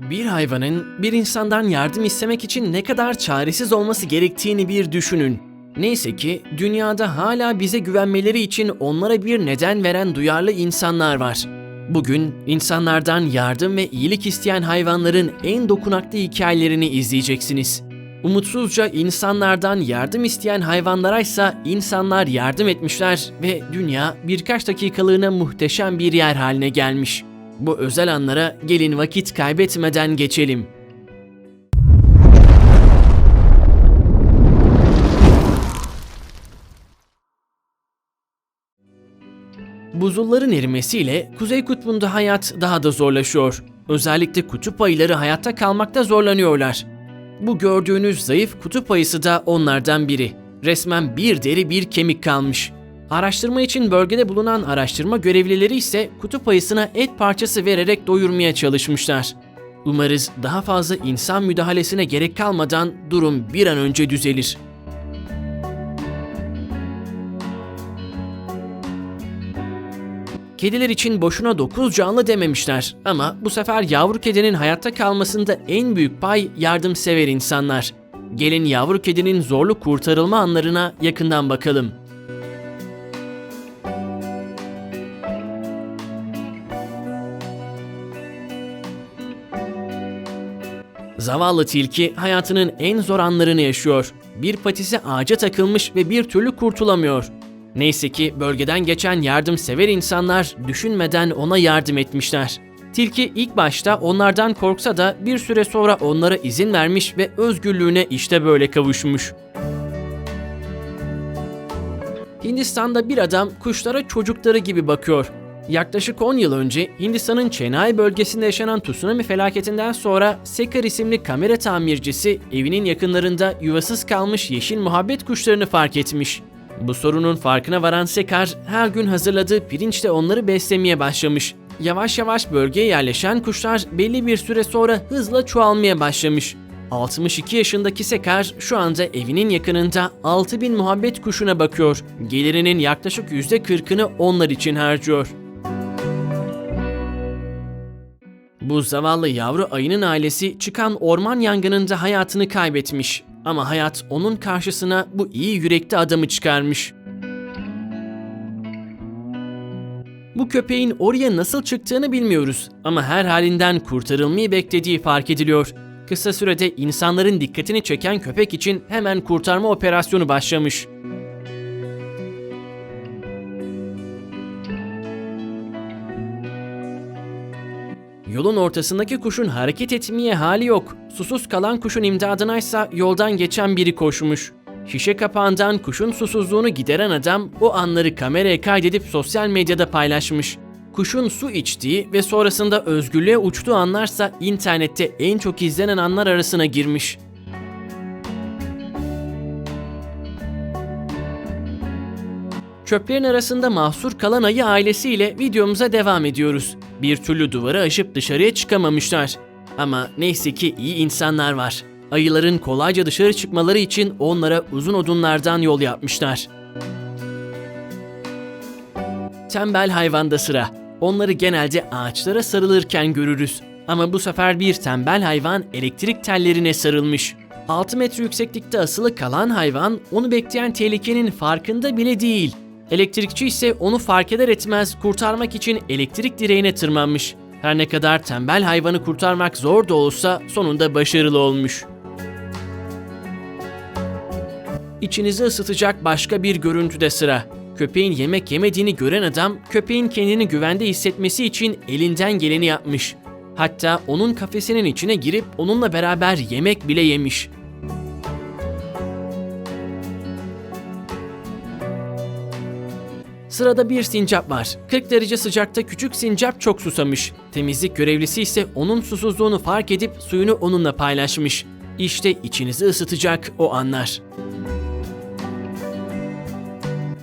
Bir hayvanın bir insandan yardım istemek için ne kadar çaresiz olması gerektiğini bir düşünün. Neyse ki dünyada hala bize güvenmeleri için onlara bir neden veren duyarlı insanlar var. Bugün insanlardan yardım ve iyilik isteyen hayvanların en dokunaklı hikayelerini izleyeceksiniz. Umutsuzca insanlardan yardım isteyen hayvanlara ise insanlar yardım etmişler ve dünya birkaç dakikalığına muhteşem bir yer haline gelmiş. Bu özel anlara gelin vakit kaybetmeden geçelim. Buzulların erimesiyle Kuzey Kutbu'nda hayat daha da zorlaşıyor. Özellikle kutup ayıları hayatta kalmakta zorlanıyorlar. Bu gördüğünüz zayıf kutup ayısı da onlardan biri. Resmen bir deri bir kemik kalmış. Araştırma için bölgede bulunan araştırma görevlileri ise kutup ayısına et parçası vererek doyurmaya çalışmışlar. Umarız daha fazla insan müdahalesine gerek kalmadan durum bir an önce düzelir. Kediler için boşuna 9 canlı dememişler ama bu sefer yavru kedinin hayatta kalmasında en büyük pay yardımsever insanlar. Gelin yavru kedinin zorlu kurtarılma anlarına yakından bakalım. Zavallı tilki hayatının en zor anlarını yaşıyor. Bir patisi ağaca takılmış ve bir türlü kurtulamıyor. Neyse ki bölgeden geçen yardımsever insanlar düşünmeden ona yardım etmişler. Tilki ilk başta onlardan korksa da bir süre sonra onlara izin vermiş ve özgürlüğüne işte böyle kavuşmuş. Hindistan'da bir adam kuşlara çocukları gibi bakıyor. Yaklaşık 10 yıl önce Hindistan'ın Chennai bölgesinde yaşanan tsunami felaketinden sonra Sekar isimli kamera tamircisi evinin yakınlarında yuvasız kalmış yeşil muhabbet kuşlarını fark etmiş. Bu sorunun farkına varan Sekar her gün hazırladığı pirinçle onları beslemeye başlamış. Yavaş yavaş bölgeye yerleşen kuşlar belli bir süre sonra hızla çoğalmaya başlamış. 62 yaşındaki Sekar şu anda evinin yakınında 6000 muhabbet kuşuna bakıyor. Gelirinin yaklaşık %40'ını onlar için harcıyor. Bu zavallı yavru ayının ailesi çıkan orman yangınında hayatını kaybetmiş. Ama hayat onun karşısına bu iyi yürekli adamı çıkarmış. Bu köpeğin oraya nasıl çıktığını bilmiyoruz ama her halinden kurtarılmayı beklediği fark ediliyor. Kısa sürede insanların dikkatini çeken köpek için hemen kurtarma operasyonu başlamış. Yolun ortasındaki kuşun hareket etmeye hali yok. Susuz kalan kuşun imdadına ise yoldan geçen biri koşmuş. Şişe kapağından kuşun susuzluğunu gideren adam o anları kameraya kaydedip sosyal medyada paylaşmış. Kuşun su içtiği ve sonrasında özgürlüğe uçtuğu anlarsa internette en çok izlenen anlar arasına girmiş. Çöplerin arasında mahsur kalan ayı ailesiyle videomuza devam ediyoruz. Bir türlü duvarı aşıp dışarıya çıkamamışlar. Ama neyse ki iyi insanlar var. Ayıların kolayca dışarı çıkmaları için onlara uzun odunlardan yol yapmışlar. Tembel hayvanda sıra. Onları genelde ağaçlara sarılırken görürüz. Ama bu sefer bir tembel hayvan elektrik tellerine sarılmış. 6 metre yükseklikte asılı kalan hayvan onu bekleyen tehlikenin farkında bile değil. Elektrikçi ise onu fark eder etmez kurtarmak için elektrik direğine tırmanmış. Her ne kadar tembel hayvanı kurtarmak zor da olsa sonunda başarılı olmuş. İçinizi ısıtacak başka bir görüntüde sıra. Köpeğin yemek yemediğini gören adam, köpeğin kendini güvende hissetmesi için elinden geleni yapmış. Hatta onun kafesinin içine girip onunla beraber yemek bile yemiş. Sırada bir sincap var. 40 derece sıcakta küçük sincap çok susamış. Temizlik görevlisi ise onun susuzluğunu fark edip suyunu onunla paylaşmış. İşte içinizi ısıtacak o anlar.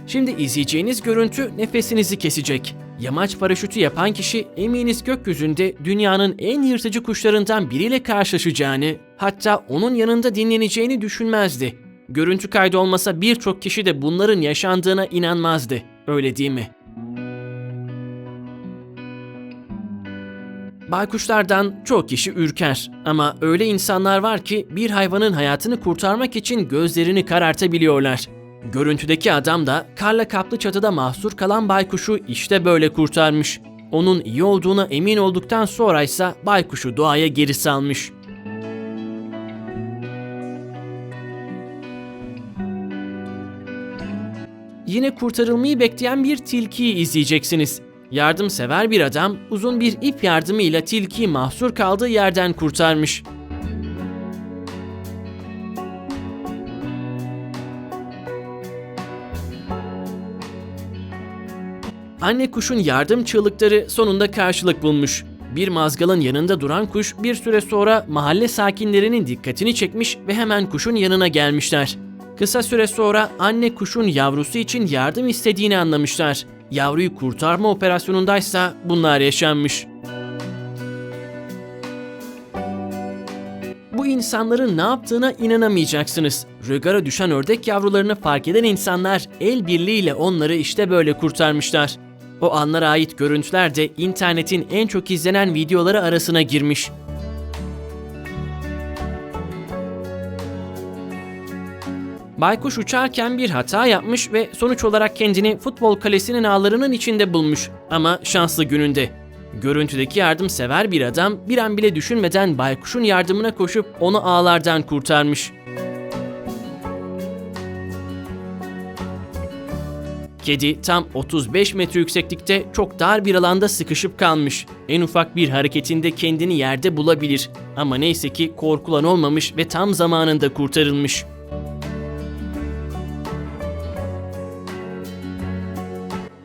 Şimdi izleyeceğiniz görüntü nefesinizi kesecek. Yamaç paraşütü yapan kişi eminiz gökyüzünde dünyanın en yırtıcı kuşlarından biriyle karşılaşacağını, hatta onun yanında dinleneceğini düşünmezdi. Görüntü kaydı olmasa birçok kişi de bunların yaşandığına inanmazdı. Öyle değil mi? Baykuşlardan çok kişi ürker ama öyle insanlar var ki bir hayvanın hayatını kurtarmak için gözlerini karartabiliyorlar. Görüntüdeki adam da karla kaplı çatıda mahsur kalan baykuşu işte böyle kurtarmış. Onun iyi olduğuna emin olduktan sonra ise baykuşu doğaya geri salmış. Yine kurtarılmayı bekleyen bir tilkiyi izleyeceksiniz. Yardımsever bir adam uzun bir ip yardımıyla tilkiyi mahsur kaldığı yerden kurtarmış. Anne kuşun yardım çığlıkları sonunda karşılık bulmuş. Bir mazgalın yanında duran kuş bir süre sonra mahalle sakinlerinin dikkatini çekmiş ve hemen kuşun yanına gelmişler. Kısa süre sonra anne kuşun yavrusu için yardım istediğini anlamışlar. Yavruyu kurtarma operasyonundaysa bunlar yaşanmış. Bu insanların ne yaptığına inanamayacaksınız. Rügara düşen ördek yavrularını fark eden insanlar el birliğiyle onları işte böyle kurtarmışlar. O anlara ait görüntüler de internetin en çok izlenen videoları arasına girmiş. Baykuş uçarken bir hata yapmış ve sonuç olarak kendini futbol kalesinin ağlarının içinde bulmuş ama şanslı gününde. Görüntüdeki yardımsever bir adam bir an bile düşünmeden baykuşun yardımına koşup onu ağlardan kurtarmış. Kedi tam 35 metre yükseklikte çok dar bir alanda sıkışıp kalmış. En ufak bir hareketinde kendini yerde bulabilir. Ama neyse ki korkulan olmamış ve tam zamanında kurtarılmış.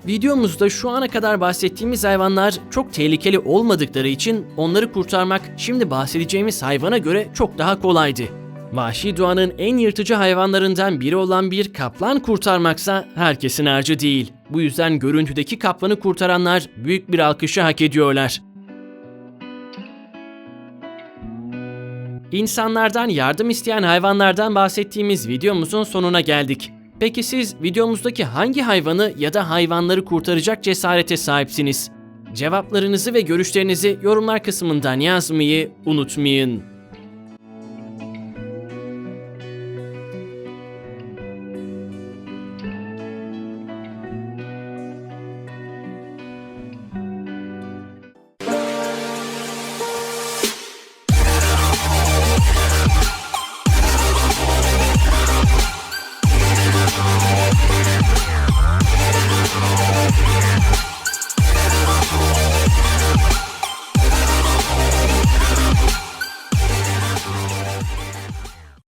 Videomuzda şu ana kadar bahsettiğimiz hayvanlar çok tehlikeli olmadıkları için onları kurtarmak şimdi bahsedeceğimiz hayvana göre çok daha kolaydı. Vahşi doğanın en yırtıcı hayvanlarından biri olan bir kaplan kurtarmaksa herkesin harcı değil. Bu yüzden görüntüdeki kaplanı kurtaranlar büyük bir alkışı hak ediyorlar. İnsanlardan yardım isteyen hayvanlardan bahsettiğimiz videomuzun sonuna geldik. Peki siz videomuzdaki hangi hayvanı ya da hayvanları kurtaracak cesarete sahipsiniz? Cevaplarınızı ve görüşlerinizi yorumlar kısmından yazmayı unutmayın.